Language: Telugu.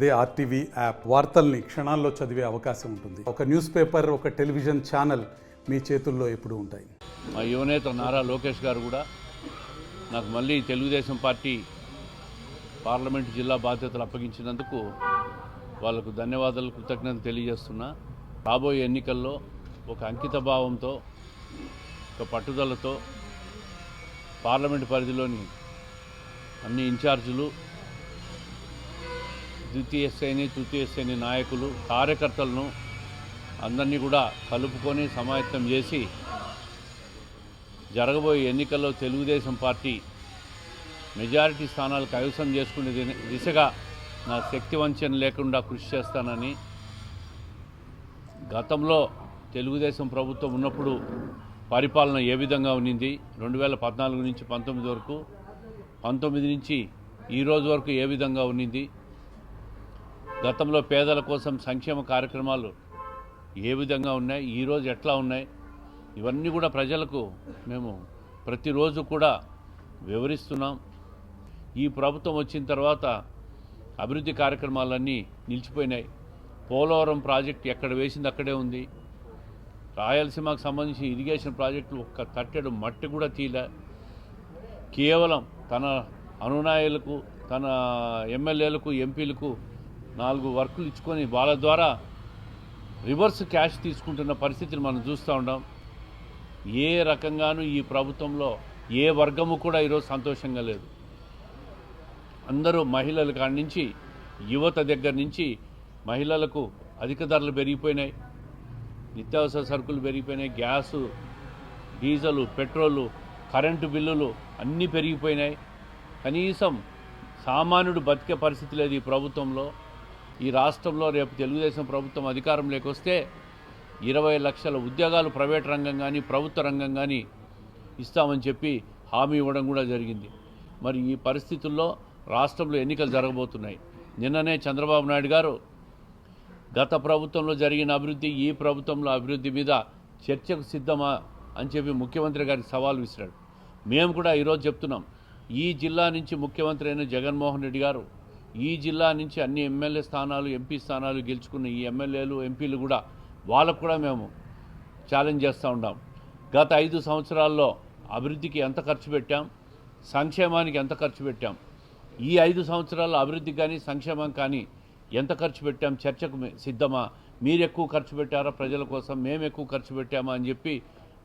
అదే ఆర్టీవీ యాప్. వార్తల్ని క్షణాల్లో చదివే అవకాశం ఉంటుంది. ఒక న్యూస్ పేపర్ ఒక టెలివిజన్ ఛానల్ మీ చేతుల్లో ఎప్పుడు ఉంటాయి. మా యువనేత నారా లోకేష్ గారు కూడా నాకు మళ్ళీ తెలుగుదేశం పార్టీ పార్లమెంటు జిల్లా బాధ్యతలు అప్పగించినందుకు వాళ్ళకు ధన్యవాదాలు కృతజ్ఞత తెలియజేస్తున్నా. రాబోయే ఎన్నికల్లో ఒక అంకిత భావంతో ఒక పట్టుదలతో పార్లమెంటు పరిధిలోని అన్ని ఇన్ఛార్జీలు ద్వితీయ శ్రేణి తృతీయ శ్రేణి నాయకులు కార్యకర్తలను అందరినీ కూడా కలుపుకొని సమాయత్తం చేసి జరగబోయే ఎన్నికల్లో తెలుగుదేశం పార్టీ మెజారిటీ స్థానాలు కైవసం చేసుకునే ది- దిశగా నా శక్తి వంచన లేకుండా కృషి చేస్తానని గతంలో తెలుగుదేశం ప్రభుత్వం ఉన్నప్పుడు పరిపాలన ఏ విధంగా ఉన్నింది? రెండు వేల పద్నాలుగు నుంచి పంతొమ్మిది వరకు పంతొమ్మిది నుంచి ఈ రోజు వరకు ఏ విధంగా ఉన్నింది? గతంలో పేదల కోసం సంక్షేమ కార్యక్రమాలు ఏ విధంగా ఉన్నాయి ఈరోజు ఎట్లా ఉన్నాయి ఇవన్నీ కూడా ప్రజలకు మేము ప్రతిరోజు కూడా వివరిస్తున్నాం. ఈ ప్రభుత్వం వచ్చిన తర్వాత అభివృద్ధి కార్యక్రమాలన్నీ నిలిచిపోయినాయి. పోలవరం ప్రాజెక్ట్ ఎక్కడ వేసింది అక్కడే ఉంది. రాయలసీమకు సంబంధించి ఇరిగేషన్ ప్రాజెక్టులు ఒక్క తట్టెడు మట్టి కూడా తీలే కేవలం తన అనునాయులకు తన ఎమ్మెల్యేలకు ఎంపీలకు నాలుగు వర్కులు ఇచ్చుకొని వాళ్ళ ద్వారా రివర్స్ క్యాష్ తీసుకుంటున్న పరిస్థితిని మనం చూస్తూ ఉన్నాం ఏ రకంగానూ ఈ ప్రభుత్వంలో ఏ వర్గము కూడా ఈరోజు సంతోషంగా లేదు. అందరూ మహిళల కాడి నుంచి యువత దగ్గర నుంచి మహిళలకు అధిక ధరలు పెరిగిపోయినాయి. నిత్యావసర సరుకులు పెరిగిపోయినాయి. గ్యాసు డీజిల్ పెట్రోలు కరెంటు బిల్లులు అన్నీ పెరిగిపోయినాయి. కనీసం సామాన్యుడు బతికే పరిస్థితి లేదు ఈ ప్రభుత్వంలో. ఈ రాష్ట్రంలో రేపు తెలుగుదేశం ప్రభుత్వం అధికారం లేకొస్తే ఇరవై లక్షల ఉద్యోగాలు ప్రైవేట్ రంగం కానీ ప్రభుత్వ రంగం కానీ ఇస్తామని చెప్పి హామీ ఇవ్వడం కూడా జరిగింది. మరి ఈ పరిస్థితుల్లో రాష్ట్రంలో ఎన్నికలు జరగబోతున్నాయి. నిన్ననే చంద్రబాబు నాయుడు గారు గత ప్రభుత్వంలో జరిగిన అభివృద్ధి ఈ ప్రభుత్వంలో అభివృద్ధి మీద చర్చకు సిద్ధమా అని చెప్పి ముఖ్యమంత్రి గారికి సవాల్ విసిరాడు. మేము కూడా ఈరోజు చెప్తున్నాం. ఈ జిల్లా నుంచి ముఖ్యమంత్రి అయిన జగన్మోహన్ రెడ్డి గారు ఈ జిల్లా నుంచి అన్ని ఎమ్మెల్యే స్థానాలు ఎంపీ స్థానాలు గెలుచుకున్న ఈ ఎమ్మెల్యేలు ఎంపీలు కూడా వాళ్ళకు కూడా మేము ఛాలెంజ్ చేస్తూ ఉన్నాం గత ఐదు సంవత్సరాల్లో అభివృద్ధికి ఎంత ఖర్చు పెట్టాం? సంక్షేమానికి ఎంత ఖర్చు పెట్టాం? ఈ ఐదు సంవత్సరాల్లో అభివృద్ధికి కానీ సంక్షేమం కానీ ఎంత ఖర్చు పెట్టాం? చర్చకు సిద్ధమా? మీరు ఎక్కువ ఖర్చు పెట్టారా? ప్రజల కోసం మేము ఎక్కువ ఖర్చు పెట్టామా? అని చెప్పి